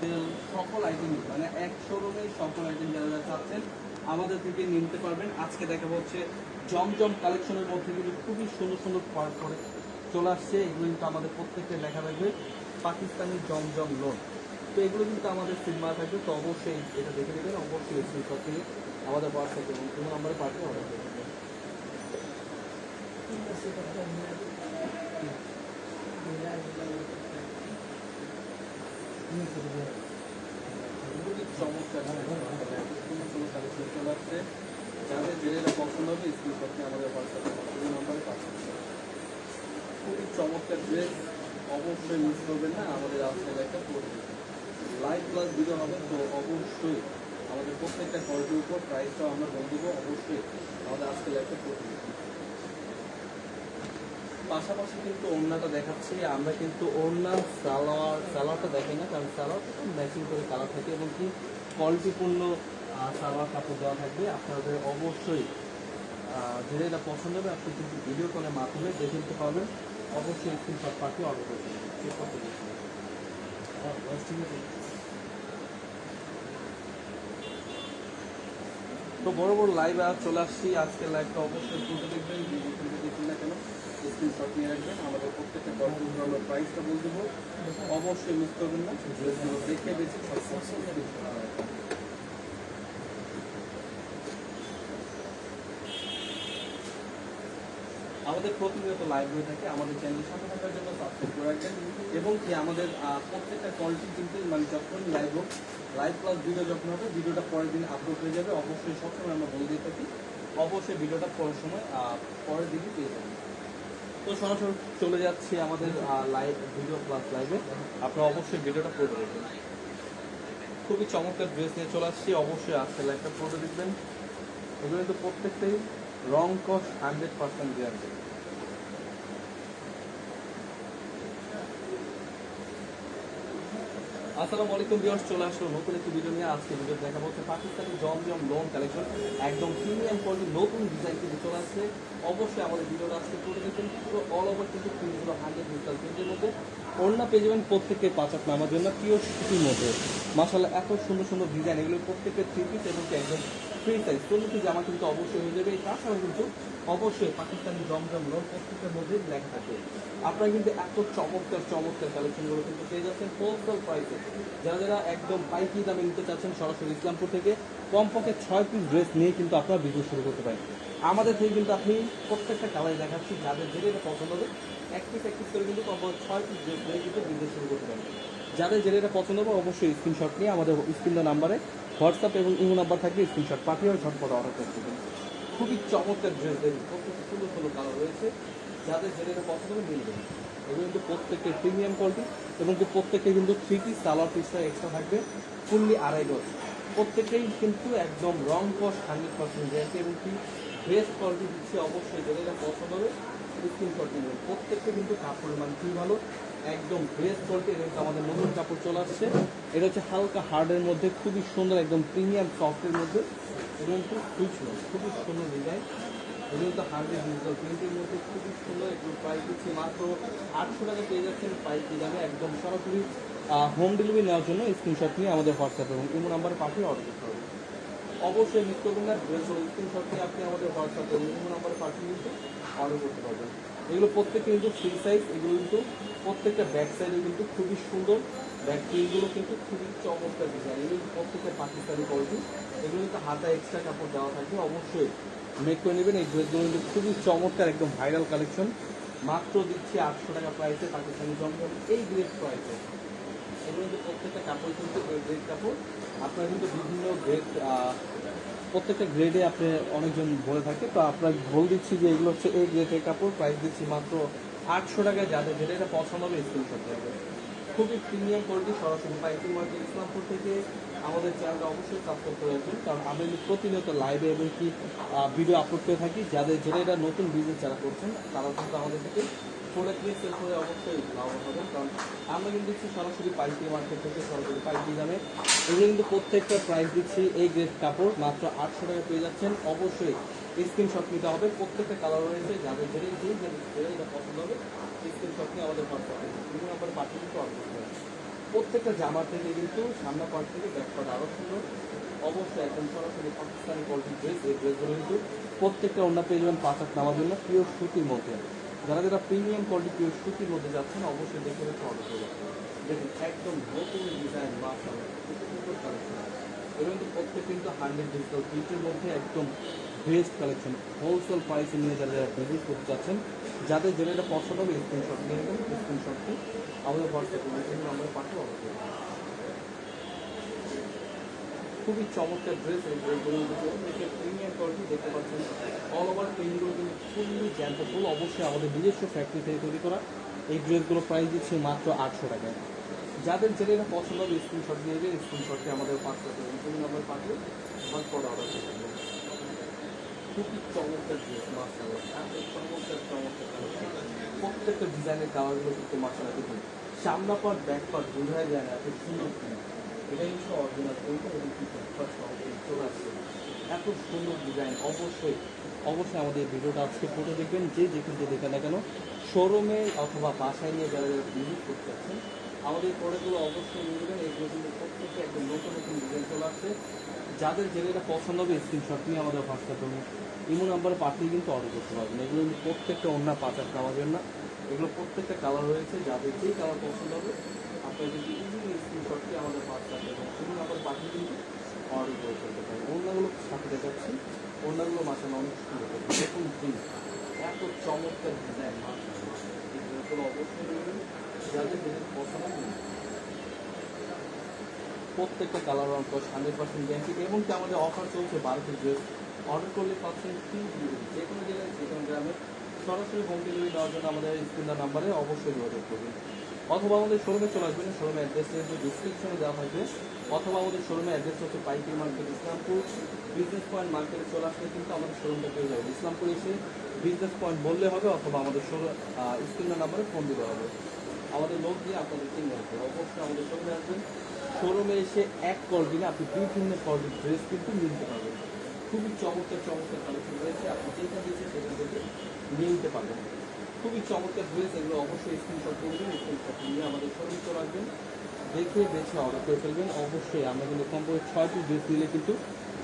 তেল সকল আইটেম মানে এক শোরুমে সকল আইটেম যারা যারা চাচ্ছেন আমাদের থেকে নিতে পারবেন। আজকে দেখা হচ্ছে জমজম কালেকশনের মধ্যে কিন্তু খুবই সুন্দর সুন্দর পার্ট করে চলে আসছে। এগুলো কিন্তু আমাদের প্রত্যেকটা লেখা থাকবে পাকিস্তানি জমজম লোন তো এগুলো কিন্তু আমাদের সিনেমা থাকবে তো অবশ্যই এটা দেখে নেবেন অবশ্যই স্ক্রিনশট নিয়ে আমাদের হোয়াটসঅ্যাপে এবং কোনো নাম্বারে পাঠিয়ে অর্ডার করে দেবেন খুবই চমৎকার সুন্দর সুন্দর কালেকশন চলে আসছে যাদের যেটা পছন্দ হবে স্ক্রিনশট নিয়ে আমাদের হোয়াটসঅ্যাপে নাম্বারে দেবেন খুবই চমৎকার ড্রেস অবশ্যই মিস করবেন না আমাদের আজকের একটা পড়বে লাইভ প্লাস ভিডিও হবে। তো অবশ্যই আমাদের প্রত্যেকটা কোয়ালিটির উপর প্রাইসটাও আমরা দেবো অবশ্যই আমাদের আজকের একটা পড়বে পাশাপাশি কিন্তু ওড়নাটা দেখাচ্ছি। আমরা কিন্তু ওড়না, সালোয়ার, সালোয়ারটা দেখি না, কারণ সালোয়ারটা ম্যাচিং করে কালার থাকে এবং কি কোয়ালিটিপূর্ণ সালোয়ার কাপড় দেওয়া থাকবে। আপনাদের অবশ্যই যেটা এটা পছন্দ হবে, আপনি কিন্তু ভিডিও কলের মাধ্যমে দেখে নিতে পারবেন। অবশ্যই স্ক্রিনশট পাঠিয়ে অর্ডার চেক করতে তো বড় বড় লাইভ চলে আসছি। আজকের লাইভটা অবশ্যই তুলতে দেখবেন দেখবেন না কেন? রাখবেন আমাদের প্রত্যেকটা গল্পের জন্য প্রাইসটা বলে। দেবো অবশ্যই মিস করবেন না দেখে বেশি আমাদের প্রতিনিয়ত লাইভ হয়ে থাকে, আমাদের চ্যানেল সাথে থাকার জন্য সাবস্ক্রাইব করে রাখবেন এবং কি আমাদের প্রত্যেকটা কোয়ালিটি কিন্তু মানে যখন লাইভ হোক লাইভ প্লাস ভিডিও যখন হবে ভিডিওটা পরের দিন আপলোড হয়ে যাবে। অবশ্যই সবসময় আমরা বলে দিয়ে থাকি, অবশ্যই ভিডিওটা পরের সময় পরের দিনই পেয়ে যাবেন। তো সরাসরি চলে যাচ্ছি আমাদের লাইভ ভিডিও ক্লাস লাইভে আপনারা অবশ্যই ভিডিওটা পড়ে দেখবেন। খুবই চমৎকার ড্রেস নিয়ে চলে আসছি। অবশ্যই আজকে লাইভটা পড়ে দেখবেন। এগুলো কিন্তু প্রত্যেকটাই রং কস হান্ড্রেড পার্সেন্ট গ্যারান্টি আসসালামু আলাইকুম ভিউয়ার্স, চলে আসলো নতুন একটি ভিডিও নিয়ে। আজকে ভিডিও দেখা হচ্ছে পাকিস্তানি জমজম লোন কালেকশন একদম প্রিমিয়াম কোয়ালিটি নতুন ডিজাইন কিন্তু চলে আসছে। অবশ্যই আমাদের ভিডিওটা আজকে করে দেখবেন, পুরো অল ওভার কিন্তু প্রিন্টগুলো হান্ড্রেড ডিজিটাল প্রিন্টের মধ্যে। অন্য পেয়ে যাবেন প্রত্যেককে পাঁচ আট নামার জন্য পিওর সুতির মধ্যে মাসাল্লাহ এত সুন্দর সুন্দর ডিজাইন এগুলো প্রত্যেকের থ্রি পিস এবং একদম ফ্রি সাইজ চল্লিশ জামা কিন্তু অবশ্যই হয়ে যাবে। তাছাড়াও কিন্তু অবশ্যই পাকিস্তানি জমজম লোন প্রত্যেকের মধ্যে লেখা থাকে। আপনারা কিন্তু এত চমৎকার চমৎকার কালেকশনগুলো কিন্তু পেয়ে যাচ্ছেন হোলসেল প্রাইসে যারা যারা একদম পাইকি দামে নিতে চাচ্ছেন সরাসরি ইসলামপুর থেকে, কমপক্ষে ছয় পিস ড্রেস নিয়ে কিন্তু আপনারা বিজনেস শুরু করতে পারেন। আমাদের থেকে কিন্তু আপনি প্রত্যেকটা কালার দেখাচ্ছি, যাদের যেটা এটা পছন্দ হবে, এক পিস এক পিস করে কিন্তু কমপক্ষে ছয় পিস ড্রেস নিয়ে কিন্তু বিজনেস শুরু করতে পারেন। যাদের যেটা পছন্দ হবে, অবশ্যই স্ক্রিনশট নিয়ে আমাদের স্ক্রিন নাম্বারে হোয়াটসঅ্যাপ এবং ইমো নাম্বার থাকবে স্ক্রিনশট পাঠিয়ে ঝটপট অর্ডার করতে পারেন খুবই চমৎকার ড্রেস দেখুন প্রত্যেকটা সুন্দর সুন্দর কালার রয়েছে। যাদের যেটা পছন্দ হবে নেবেন। এগুলো কিন্তু প্রত্যেকের প্রিমিয়াম কোয়ালিটি এবং কি প্রত্যেকে কিন্তু থ্রি পিস সালোয়ার পিসটা এক্সট্রা থাকবে ফুললি আড়াই গজ। প্রত্যেকেই কিন্তু একদম রং কস হান্ড্রেড পার্সেন্ট গ্যারান্টি এবং কি বেস্ট কোয়ালিটি দিচ্ছে অবশ্যই। যেটা পছন্দ হবে স্ক্রিনশট নেবেন। প্রত্যেকটা কিন্তু কাপড়ের মান খুবই ভালো। একদম বেস্ট কোয়ালিটি এটা আমাদের নতুন কাপড় চলে আসছে। এটা হচ্ছে হালকা হার্ডের মধ্যে, খুবই সুন্দর, একদম প্রিমিয়াম সফটের মধ্যে। এবং খুব সুইচ খুবই সুন্দর ডিজাইন এগুলো কিন্তু হান্ড্রেড ডিজিটাল প্রিন্টের মধ্যে, খুবই সুন্দর। একটু প্রাইস দিচ্ছি মাত্র আটশো টাকা পেয়ে যাচ্ছেন। পাইকি দামে একদম সরাসরি হোম ডেলিভারি নেওয়ার জন্য স্ক্রিনশট নিয়ে আমাদের হোয়াটসঅ্যাপ এবং ইমো নাম্বারে পাঠিয়ে অর্ডার করতে হবে। অবশ্যই মিস করবেন না ড্রেস স্ক্রিনশট নিয়ে আপনি আমাদের হোয়াটসঅ্যাপ এবং ইমো নাম্বারে পাঠিয়ে কিন্তু অর্ডার করতে পারবেন। এগুলো প্রত্যেকটা কিন্তু ফ্রি সাইজ এগুলো কিন্তু প্রত্যেকটা ব্যাক সাইডে কিন্তু খুবই সুন্দর। ব্যাক প্রিন্টগুলো কিন্তু খুবই চমৎকার ডিজাইন এগুলো প্রত্যেকটা পাকিস্তানি কোয়ালিটি এগুলো কিন্তু হাতা এক্সট্রা কাপড় দেওয়া থাকবে, অবশ্যই মেক করে নেবেন। এই ড্রেসগুলো কিন্তু খুবই চমৎকার, একদম ভাইরাল কালেকশন মাত্র দিচ্ছি আটশো টাকা প্রাইসে পাকিস্তানি জমজম এই গ্রেড প্রাইসে এগুলো কিন্তু প্রত্যেকটা কাপড় কিন্তু এই গ্রেড কাপড়। আপনারা কিন্তু বিভিন্ন গ্রেড প্রত্যেকটা গ্রেডে আপনি অনেকজন বলে থাকে। তো আপনার বল দিচ্ছি যে এগুলো হচ্ছে এই গ্রেডের কাপড়। প্রাইস দিচ্ছি মাত্র আটশো টাকায় যাদের যেটা, এটা পছন্দ হবে স্ক্রিনশট দেবে খুবই প্রিমিয়াম কোয়ালিটি সরাসরি পাইকিং মার্কেট ইসলামপুর থেকে আমাদের চ্যানেলটা অবশ্যই সাবস্ক্রাইব করে রাখবেন। কারণ আমি প্রতিনিয়ত লাইভে এবং কি ভিডিও আপলোড করে থাকি। যাদের যেটা, এটা নতুন বিজনেস যারা করছেন তারা কিন্তু আমাদের থেকে প্রোডাক্ট নিয়ে সেল করে অবশ্যই লাভবান হবেন কারণ আমরা কিন্তু দিচ্ছি সরাসরি পাইকারি মার্কেট থেকে সরাসরি পাইকারি দামে। এগুলো কিন্তু প্রত্যেকটা প্রাইস দিচ্ছি, এই গ্রেড কাপড় মাত্র আটশো টাকা পেয়ে যাচ্ছেন। অবশ্যই স্ক্রিনশট নিতে হবে, প্রত্যেকটা কালার রয়েছে যাদের যেটাই যেই যেটা পছন্দ হবে স্ক্রিনশট নিয়ে আমাদের হোয়াটসঅ্যাপে বিভিন্ন নাম্বারে পাঠিয়ে দিতে অর্ডার করতে হবে। প্রত্যেকটা জামার থেকে কিন্তু সামনে পার্ট থেকে ব্যাক পার্ট আরও সুন্দর। অবশ্যই একদম সরাসরি পাকিস্তানি কোয়ালিটি ড্রেস এই ড্রেসগুলো কিন্তু প্রত্যেকটা অন্য পেয়ে যাবেন পাঁচ নামার জন্য প্রিয় সুতির মধ্যে। যারা যারা প্রিমিয়াম কোয়ালিটি সুতির মধ্যে যাচ্ছেন, অবশ্যই দেখে রেখে অর্ডার করবেন দেখুন, একদম নতুন ডিজাইন কালেকশন এবং প্রত্যেক কিন্তু হান্ড্রেড ডিজিটাল প্রিন্টের মধ্যে একদম বেস্ট কালেকশন হোলসেল প্রাইসে নিয়ে যারা যারা বিজনেস করতে চাচ্ছেন যাদের যেটা পছন্দ হবে স্ক্রিনশট নিয়ে নেবেন স্ক্রিনশটটি আমাদের হোয়াটসঅ্যাপ নম্বরে পাঠিয়ে অর্ডার করবেন খুবই চমৎকার ড্রেস এই ড্রেসগুলো দেখে প্রিমিয়াম কোয়ালিটি দেখতে পাচ্ছেন। অল ওভার প্রিন্টগুলো কিন্তু জ্যান্ত ফুল অবশ্যই আমাদের নিজস্ব ফ্যাক্টরি থেকে তৈরি করা। এই ড্রেসগুলো প্রাইস দিচ্ছে মাত্র আটশো টাকায়। যাদের যেটা পছন্দ হবে স্ক্রিনশট দিয়ে দেবে। স্ক্রিনশটটি আমাদের পাঁচশো টাকা তুমি নম্বর পাঠিয়ে আমার পরে অর্ডার করতে হবে খুবই চমৎকার ড্রেস এত চমৎকার চমৎকার। প্রত্যেকটা ডিজাইনের কালারগুলো কিন্তু মার্শাল্লাহ দেখুন। সামনা পাট ব্যাক পাট বোঝাই যায় না। এত সুন্দর। Print। এটা কিন্তু অরিজিনাল আসছে এত সুন্দর ডিজাইন অবশ্যই অবশ্যই আমাদের ভিডিওটা আজকে ফটো দেখবেন, যে যেখান থেকে দেখেন না কেন শোরুমে অথবা বাসায় নিয়ে যারা যারা ভিজিট করতে চাচ্ছেন আমাদের প্রোডাক্টগুলো অবশ্যই নিয়ে নেবেন। এগুলো কিন্তু প্রত্যেকটা একদম নতুন নতুন ডিজাইন চলে আসছে। যাদের যেটা পছন্দ হবে স্ক্রিনশট নিয়ে আমাদের হোয়াটসঅ্যাপ করুন ইমো নাম্বারে পাঠিয়ে কিন্তু অর্ডার করতে পারবেন। এগুলো কিন্তু প্রত্যেকটা অন্য পাচার নেওয়ার না এগুলো প্রত্যেকটা কালার রয়েছে। যাদের যেই কালার পছন্দ হবে, আপনারা কিন্তু ইজিলি স্ক্রিনশট দিয়ে আমাদের হোয়াটসঅ্যাপ এবং ইমো নাম্বারে পাঠিয়ে কিন্তু অর্ডার করে ফেলতে পারেন অন্যগুলো সাথে দেখাচ্ছি। অন্যগুলো মাসানো অনেক সুন্দর এত চমৎকার ডিজাইন এগুলো অবশ্যই নেবেন যাদের প্রত্যেকটা কালার অঙ্ক হান্ড্রেড পার্সেন্ট গ্যারান্টি এবং কি আমাদের অফার চলছে বারোটি ড্রেস অর্ডার করলে পাচ্ছেন ফ্রি ডেলিভারি যে কোনো জেলায়, যে কোনো গ্রামে। সরাসরি হোম ডেলিভারি দেওয়ার জন্য আমাদের স্ক্রিনার নাম্বারে অবশ্যই যোগাযোগ করবেন। অথবা আমাদের শোরুমে চলে আসবেন শোরুমের অ্যাড্রেস কিন্তু ডিসক্রিপশনে দেওয়া থাকবে, অথবা আমাদের শোরুমের অ্যাড্রেস হচ্ছে পাইকারি মার্কেট ইসলামপুর বিজনেস পয়েন্ট মার্কেটে চলে আসলে কিন্তু আমাদের শোরুমটা পেয়ে যাবে ইসলামপুর এসে বিজনেস পয়েন্ট বললে হবে অথবা আমাদের শোরুম স্ক্রিনের নাম্বারে ফোন দিতে হবে। আমাদের লোক দিয়ে আপনাদের কিনে আসবে। অবশ্যই আমাদের শোরুমে আসবেন। শোরুমে এসে এক কল দিলে আপনি বিভিন্ন কোয়ালিটির ড্রেস কিন্তু নিতে পারবেন। খুবই চমৎকার চমৎকার কালেকশন রয়েছে। আপনি যেটা দিয়েছে সেটা থেকে নিতে পারবেন। খুবই চমৎকার ড্রেস এগুলো অবশ্যই স্ক্রিনশট করবেন স্ক্রিনশট নিয়ে আমাদের শোরুমে রাখবেন। দেখে, বেছে অর্ডার করে ফেলবেন। অবশ্যই আমরা কিন্তু কমপক্ষে ছয়টি ড্রেস নিলে কিন্তু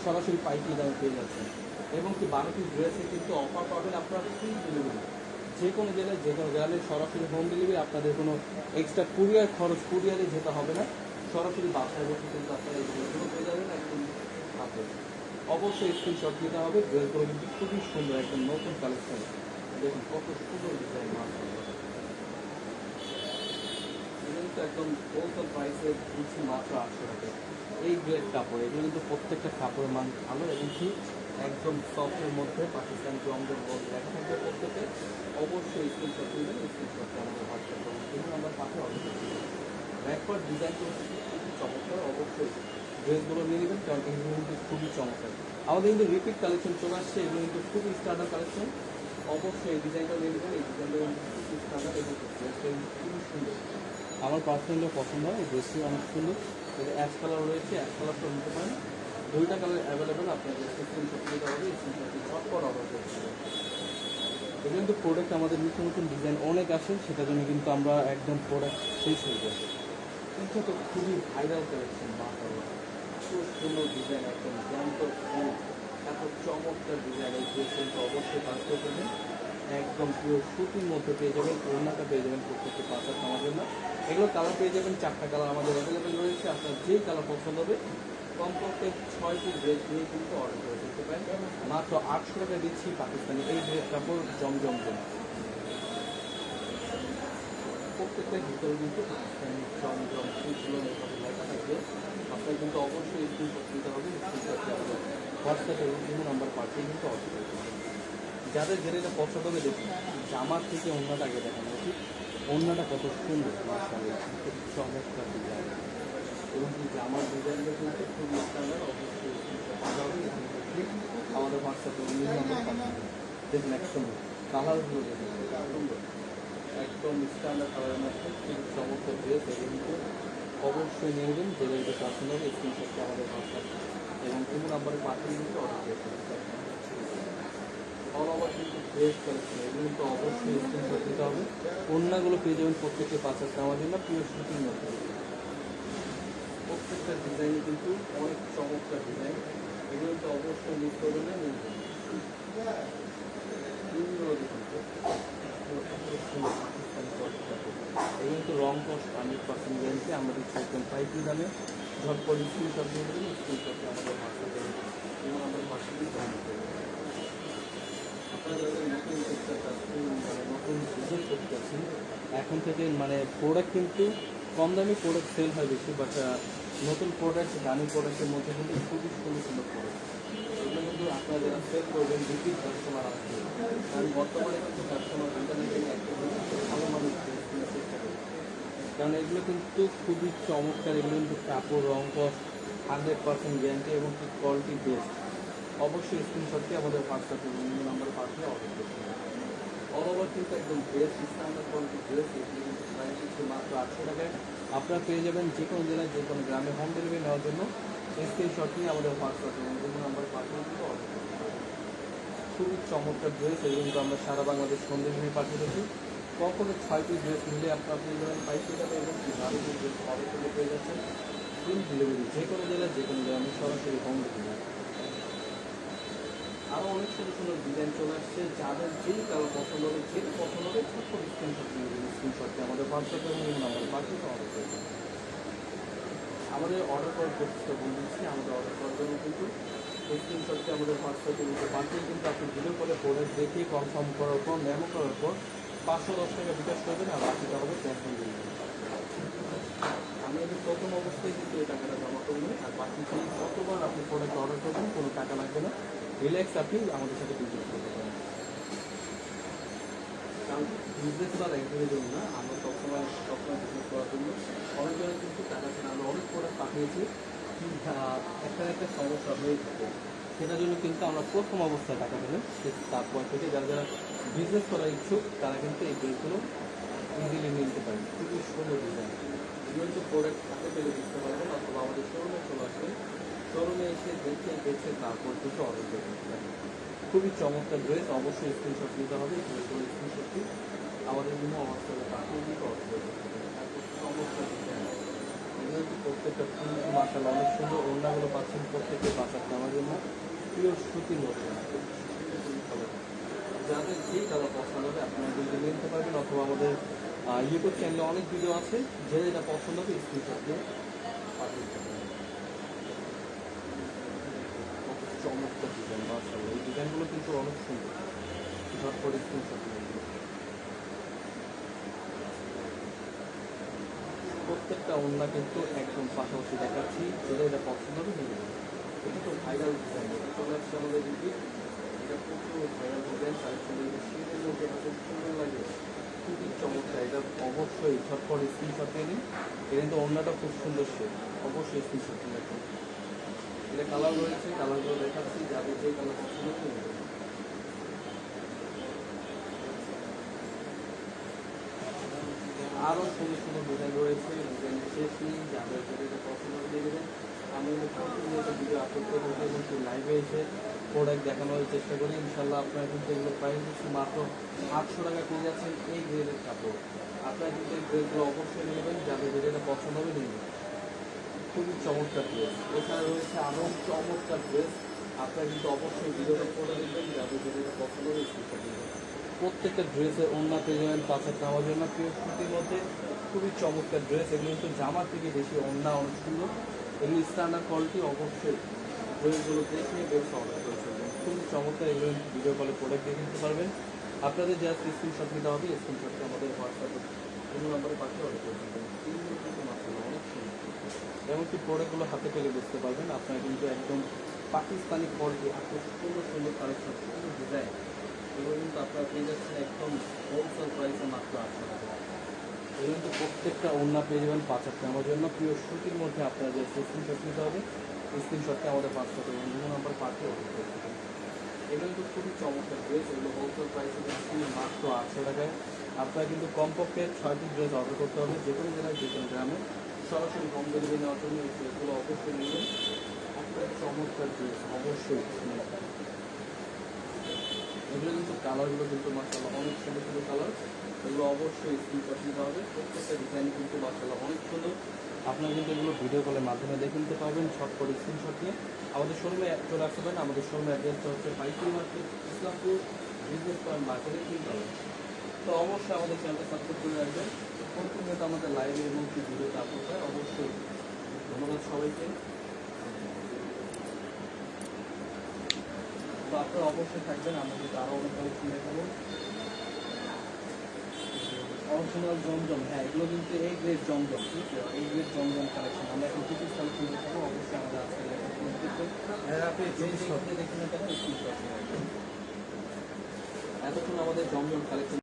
সরাসরি পাইকারি দামে পেয়ে যাচ্ছেন। এবং কি বারোটি ড্রেসে কিন্তু অফার পাবেন আপনারা ফ্রি ডেলিভারি যে কোনো জেলায় যে কোনো গ্রামে সরাসরি হোম ডেলিভারি আপনাদের কোনো এক্সট্রা কুরিয়ার খরচ কুরিয়ারে যেতে হবে না। সরাসরি বাসায় বসে কিন্তু আপনারা এই ড্রেসগুলো পেয়ে যাবেন, একদম হাতে। অবশ্যই স্ক্রিনশট দিতে হবে। ড্রেসগুলো কিন্তু খুবই সুন্দর, একদম নতুন কালেকশন দেখুন কত সুন্দর ডিজাইন এগুলো কিন্তু একদম হোলসেল প্রাইসে দিচ্ছি মাত্র আটশো টাকা এই গ্রেড কাপড়, এগুলো কিন্তু প্রত্যেকটা কাপড়ের মান ভালো এবং কি একদম সফটের মধ্যে পাকিস্তানি জমজম বল দেখা থাকবে প্রত্যেকে। অবশ্যই স্ক্রিনশট দিবেন স্ক্রিনশটটা আমাদের হোয়াটসঅ্যাপ করুন কিন্তু আমরা পাশে অর্ডার ব্যাকওয়ার্ড ডিজাইন করছি চমৎকার, অবশ্যই ড্রেসগুলো নিয়ে নেবেন, কারণ এগুলো কিন্তু খুবই চমৎকার। আমাদের কিন্তু রিপিট কালেকশন চলে আসছে, এগুলো কিন্তু খুবই স্ট্যান্ডার্ড কালেকশন অবশ্যই এই ডিজাইনটা নেবেন এই ডিজাইনটা আমার পার্সোনালি পছন্দ হয় ড্রেসটি অনেক সুন্দর। অ্যাশ কালার রয়েছে অ্যাশ কালারটা নিতে পারেন। দুইটা কালার অ্যাভেলেবেল নিতে হবে অর্ডার করতে কিন্তু প্রোডাক্ট আমাদের নতুন নতুন ডিজাইন অনেক আসে সেটার জন্য কিন্তু আমরা একদম প্রোডাক্ট শেষ হয়ে যায় কিন্তু তো খুবই ভাইরাল কালেকশন মাশাআল্লাহ। খুব সুন্দর ডিজাইন একদম জ্যান্ত চমৎকার ডিজাইন এই ড্রেস কিন্তু অবশ্যই কাজ করবেন একদম পুরো সুতির মধ্যে পেয়ে যাবেন, ওড়নাটা পেয়ে যাবেন প্রত্যেকটি পাঁচটা আমার জন্য। এগুলো কালার পেয়ে যাবেন, চারটা কালার আমাদের অ্যাভেলেবেল রয়েছে। আপনার যেই কালার পছন্দ হবে, কমপক্ষে ছয়টি ড্রেস নিয়ে কিন্তু অর্ডার করে দিতে পারেন। মাত্র আটশো টাকা দিচ্ছি পাকিস্তানি। এই ড্রেস কাপড় জমজম জন্য প্রত্যেকটা ভিতরে কিন্তু পাকিস্তানি জমজম এভাবে লেখা থাকবে। আপনার কিন্তু অবশ্যই স্ক্রিনশট দিতে হবে আমাদের হোয়াটসঅ্যাপে বিভিন্ন নাম্বার পাঠিয়ে কিন্তু অর্ডার যাদের যেটা পছন্দ হবে দেখুন জামার থেকে অন্যটা আগে দেখানো উচিত অন্যটা কত সুন্দর খুব চমৎকার ডিজাইন এবং এই জামার ডিজাইনটা কিন্তু খুব স্ট্যান্ডার্ড অবশ্যই। আমাদের হোয়াটসঅ্যাপে বিভিন্ন নাম্বার পাঠিয়ে। দেখুন একদম কালারগুলো দেখুন একদম স্ট্যান্ডার্ড কালারের মধ্যে, খুব চমৎকার ড্রেস এগুলো অবশ্যই নিয়ে নেবেন, যে যেটা পছন্দ হবে স্ক্রিনশটটা আমাদের হোয়াটসঅ্যাপ এবং কোনো নাম্বারে পাঠিয়ে কিন্তু অর্ডার অবশ্যই দিতে হবে। অন্যগুলো পেয়ে যাবেন প্রত্যেককে পাঁচ হাজার নেওয়ার জন্য প্রিয় শুটিং প্রত্যেকটা ডিজাইন কিন্তু অনেক চমৎকার ডিজাইন এগুলো তো অবশ্যই মিস করবেন। এগুলো তো রং কস্ট হান্ড্রেড পার্সেন্ট গ্যারেন্টি আমাদের একদম পাইকারি দামে। ঝটপট স্ক্রিনশট দিয়ে দেবেন স্ক্রিনশটে আমাদের হোয়াটসঅ্যাপে এবং আমাদের হোয়াটসঅ্যাপে জমা করে দেবেন। আপনারা যারা নতুন করতে চাচ্ছেন মানে নতুন বিজনেস করতে চাচ্ছেন এখন থেকে মানে প্রোডাক্ট কিন্তু কম দামি প্রোডাক্ট সেল হয় বেশি বাট নতুন প্রোডাক্ট দামি প্রোডাক্টের মধ্যে কিন্তু খুবই সুন্দর সুন্দর প্রোডাক্ট এগুলো কিন্তু কাস্টমার আসবে। কারণ বর্তমানে কাস্টমার ভালো মানুষ কারণ এগুলো কিন্তু খুবই চমৎকার, এগুলো কিন্তু কাপড়, রং, কস্ট হান্ড্রেড পার্সেন্ট গ্যারান্টি এবং কোয়ালিটি বেস্ট অবশ্যই স্ক্রিনশটটি আমাদের বিভিন্ন নাম্বার পাঠিয়ে করতে কিন্তু একদম ড্রেস হচ্ছে মাত্র আটশো টাকায়। আপনারা পেয়ে যাবেন যে কোনো জেলায় যে কোনো গ্রামে হোম ডেলিভারি নেওয়ার জন্য স্ক্রিনশট নিয়ে আমাদের হোয়াটসঅ্যাপে বিভিন্ন নাম্বার পাঠিয়ে কিন্তু অর্ডার খুবই চমৎকার ড্রেস কিন্তু আমরা সারা বাংলাদেশ হোম ডেলিভারি পাঠিয়ে থাকি কখনো ছয়টি ড্রেস নিলে আপনারা পেয়ে যাবেন পাইকারি দামে এবং বারোটি ড্রেস করে পেয়ে যাচ্ছেন। ফুল ডেলিভারি যে কোনো জেলায় যে কোনো গ্রামে সরাসরি হোম ডেলিভারি আরও অনেক সুন্দর সুন্দর ডিজাইন চলে আসছে। যাদের যেই কালার পছন্দ হবে যেটা পছন্দ হবে ছোট্ট স্ক্রিনশট নিয়ে দেবেন স্ক্রিনশটটি আমাদের হোয়াটসঅ্যাপে এবং নাম্বার পাঠিয়ে অর্ডার করে দেবেন আমাদের অর্ডার করার প্রসেসটা বলে দিচ্ছি। আমাদের অর্ডার করার জন্য কিন্তু স্ক্রিনশটটি আমাদের হোয়াটসঅ্যাপে নিতে পাঠিয়ে কিন্তু আপনি ভিডিও করে প্রোডাক্ট দেখিয়ে কনফার্ম করার পর মেমো করার পর পাঁচশো দশ টাকা বিকাশ করবেন আর বাকিটা হবে ক্যাশ অন ডেলিভারি আমি কিন্তু প্রথম অবস্থায় কিন্তু এই টাকাটা জমা করবেন আর বাকি কতবার আপনি প্রোডাক্ট অর্ডার করবেন, কোনো টাকা লাগবে না। রিল্যাক্স আপনি আমাদের সাথে বিজনেস করতে পারেন কারণ বিজনেস করার একদিনের জন্য না, আমরা সবসময় সবসময় বিজনেস করার জন্য অনেকজনে কিন্তু টাকা ছাড়া আমরা অনেক প্রোডাক্ট পাঠিয়েছি একটা একটা সমস্যা হয়ে থাকে। সেটার জন্য কিন্তু আমরা প্রথম অবস্থায় টাকা দেবেন সে তারপর থেকে যারা যারা বিজনেস করার ইচ্ছুক, তারা কিন্তু এই ড্রেসগুলো ইজিলি নিতে পারেন খুবই সুন্দর ডিজাইন কিন্তু প্রোডাক্ট হাতে পেলে বুঝতে পারবেন, অথবা আমাদের শোরুমে চলে আসবেন শোরুমে এসে দেখে দেখে তারপর কিন্তু অর্ডার করতে পারেন খুবই চমৎকার ড্রেস, অবশ্যই স্ক্রিনশট নিতে হবে স্ক্রিনশটটি আমাদের জন্য হোয়াটসঅ্যাপে পাঠিয়ে দিতে অর্ডার কিন্তু প্রত্যেকটা ফুল মাসাল অনেক সুন্দর, ওড়নাগুলো পাচ্ছেন প্রত্যেকটা বাসার আমার জন্য। পিওর সুতির মধ্যে যাদের যেই কালার পছন্দ হবে, আপনারা দুইটা নিতে পারবেন, অথবা আমাদের ইউটিউব চ্যানেলে অনেক ভিডিও আছে। যে যেটা পছন্দ হবে স্ক্রিনশট দিয়ে পাঠিয়ে দিতে পারেন কত চমৎকার ডিজাইন মাশাআল্লাহ। এই ডিজাইনগুলো কিন্তু অনেক সুন্দর। ঝটপট স্ক্রিনশট প্রত্যেকটা ওন্না কিন্তু একদম পাশাপাশি দেখাচ্ছি। যেটা এটা পছন্দ হবে, নিয়ে এটা তো ভাইরাল ডিজাইন চলে আসছে আমাদের দিদি এটা প্রচুর ভাইরাল ডিজাইন সঙ্গে শীতের মধ্যে এত সুন্দর লাগে। খুবই চমৎকার। এটা অবশ্যই ঝটপট স্ক্রিনশট নিয়ে নিন। এটা কিন্তু ওন্নাটা খুব সুন্দর শেড অবশ্যই স্ক্রিনশট নিয়ে এটা কালার রয়েছে কালারগুলো দেখাচ্ছি যাদের যে কালার পছন্দ নিয়ে আরও সুন্দর সুন্দর ডিজাইন রয়েছে আমি একটা ভিডিও আপলোড করে এবং লাইভে এসে প্রোডাক্ট দেখানোর চেষ্টা করি। ইনশাল্লাহ আপনারা কিন্তু এগুলো প্রাইস দিচ্ছি মাত্র আটশো টাকা পেয়ে যাচ্ছেন এই গ্রেডের কাপড়। আপনারা কিন্তু অবশ্যই নেবেন, যাদের যেটা পছন্দ হবে নিয়ে খুবই চমৎকার ড্রেস এছাড়া রয়েছে আরও চমৎকার ড্রেস আপনারা কিন্তু অবশ্যই ভিডিওটা করে দেবেন যাদের যেটা পছন্দ প্রত্যেকটা ড্রেসের ওন্না পেয়ে যাবেন পাঁচ হাজার নামার জন্য প্রিয় সুতির মধ্যে। খুবই চমৎকার ড্রেস এগুলো কিন্তু জামার থেকে বেশি ওন্না অনেক সুন্দর। এগুলো স্ট্যান্ডার্ড কোয়ালিটি অবশ্যই ড্রেসগুলো দেখে বেশ অর্ডার করে ফেলবেন খুবই চমৎকার এগুলো ভিডিও কলে প্রোডাক্ট দেখে নিতে পারবেন। আপনাদের জাস্ট স্ক্রিনশট নিতে হবে স্ক্রিনশটটা আমাদের হোয়াটসঅ্যাপে কোনো নম্বরে পাঠিয়ে অর্ডার করে দেবেন। অনেক সুন্দর। এমনকি প্রোডাক্টগুলো হাতে পেলে বুঝতে পারবেন। আপনারা কিন্তু একদম পাকিস্তানি কোয়ালিটি এত সুন্দর কালেকশন সুন্দর ডিজাইন এগুলো কিন্তু আপনারা পেয়ে যাচ্ছেন একদম হোলসেল প্রাইসে মাত্র আটশো টাকা। এগুলো কিন্তু প্রত্যেকটা অন্য পেয়ে যাবেন পাঁচ হাজার টাকা। আমার জন্য প্রিয় সুতির মধ্যে আপনারা যে স্ক্রিনশট নিতে হবে স্ক্রিনশটটা আমাদের হোয়াটসঅ্যাপে বিভিন্ন নাম্বার পাঠিয়ে অর্ডার করতে দেবেন এগুলো কিন্তু খুবই চমৎকার ড্রেস এগুলো হোলসেল প্রাইসে দিচ্ছি মাত্র আটশো টাকায়। আপনারা কিন্তু কমপক্ষে ছয়টি ড্রেস অর্ডার করতে হবে। যে কোনো জেলায় যে কোনো গ্রামে। সরাসরি হোম ডেলিভারি নেওয়ার জন্য এই ড্রেসগুলো অবশ্যই নেবেন। একটা চমৎকার ড্রেস অবশ্যই। এগুলো কিন্তু কালারগুলো কিন্তু মাসাল্লাহ অনেক সুন্দর সুন্দর কালার এগুলো অবশ্যই স্ক্রিনশট নিতে হবে। প্রত্যেকটা ডিজাইন কিন্তু মাসাল্লাহ অনেক সুন্দর। আপনারা কিন্তু এগুলো ভিডিও কলের মাধ্যমে দেখে নিতে পারবেন শর্ট করে স্ক্রিনশট নিয়ে। আমাদের শোরুমে চলে আসতে পারেন। আমাদের শোরুমের অ্যাড্রেসটা হচ্ছে পাইকারি মার্কেট ইসলামপুর বিজনেস পয়েন্ট মার্কেটের ঠিক তো অবশ্যই আমাদের চ্যানেলটা সাবস্ক্রাইব করে রাখবেন। প্রতিনিয়ত আমাদের লাইভে এবং কি ভিডিওতে আপলোড হয় অবশ্যই ধন্যবাদ সবাইকে। তো আপনারা অবশ্যই থাকবেন আমরা কিন্তু আরও অনেক কালেকশন দেখাবো। অরিজিনাল জমজম হ্যাঁ এগুলো কিন্তু এই গ্রেড জমজম ঠিক আছে? এই গ্রেড জমজম কালেকশন আমরা এখন কিছু কালেকশন দেখাবো অবশ্যই আমাদের আজকে হ্যাঁ। আপনি যে শপে দেখুন না কেন এতক্ষণ আমাদের জমজম কালেকশন